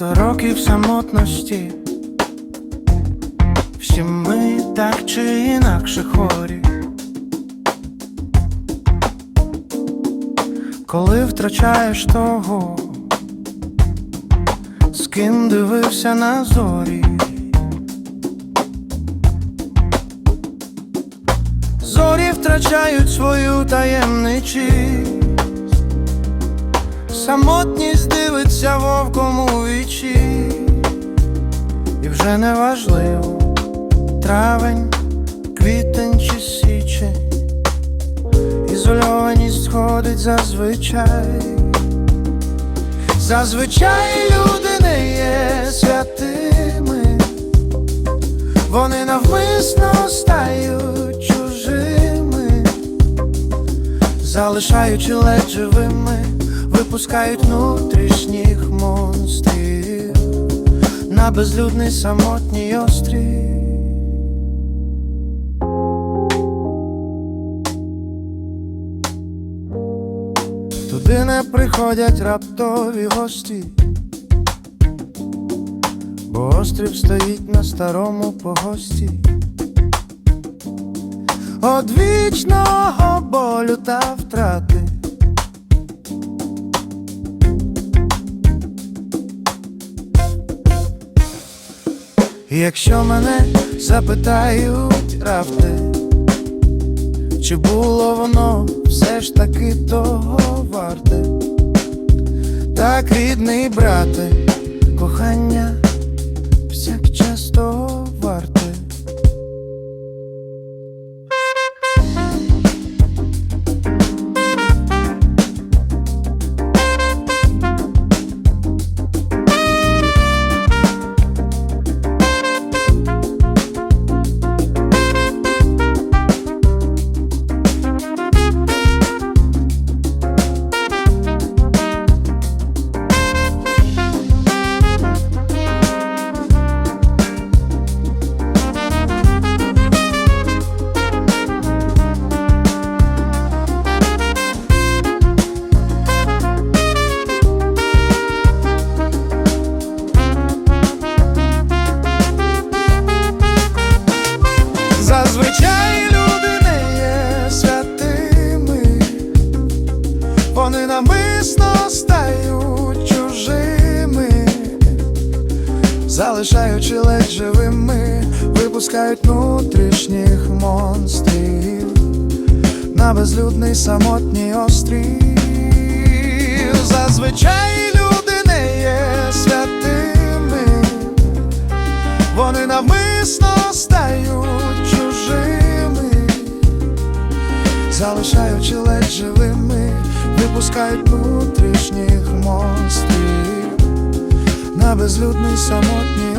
Сто років самотності, всі ми так чи інакше хворі. Коли втрачаєш того, з ким дивився на зорі. Зорі втрачають свою таємничість. Самотність дивиться вовком у вічі, і вже не важливо травень, квітень чи січень, ізольованість сходить зазвичай. Зазвичай люди не є святими, вони навмисно стають чужими, залишаючи ледь живими, випускають внутрішніх монстрів на безлюдний самотній острів. Туди не приходять раптові гості, бо острів стоїть на старому погості. Од вічного болю та втрати. І Якщо мене запитають рафти, чи було воно все ж таки того варте, так рідний брате, залишаючи ледь живими, випускають внутрішніх монстрів на безлюдний самотній острів. Зазвичай люди не є святими, вони навмисно стають чужими, залишаючи ледь живими, випускають внутрішніх монстрів на безлюдний самотній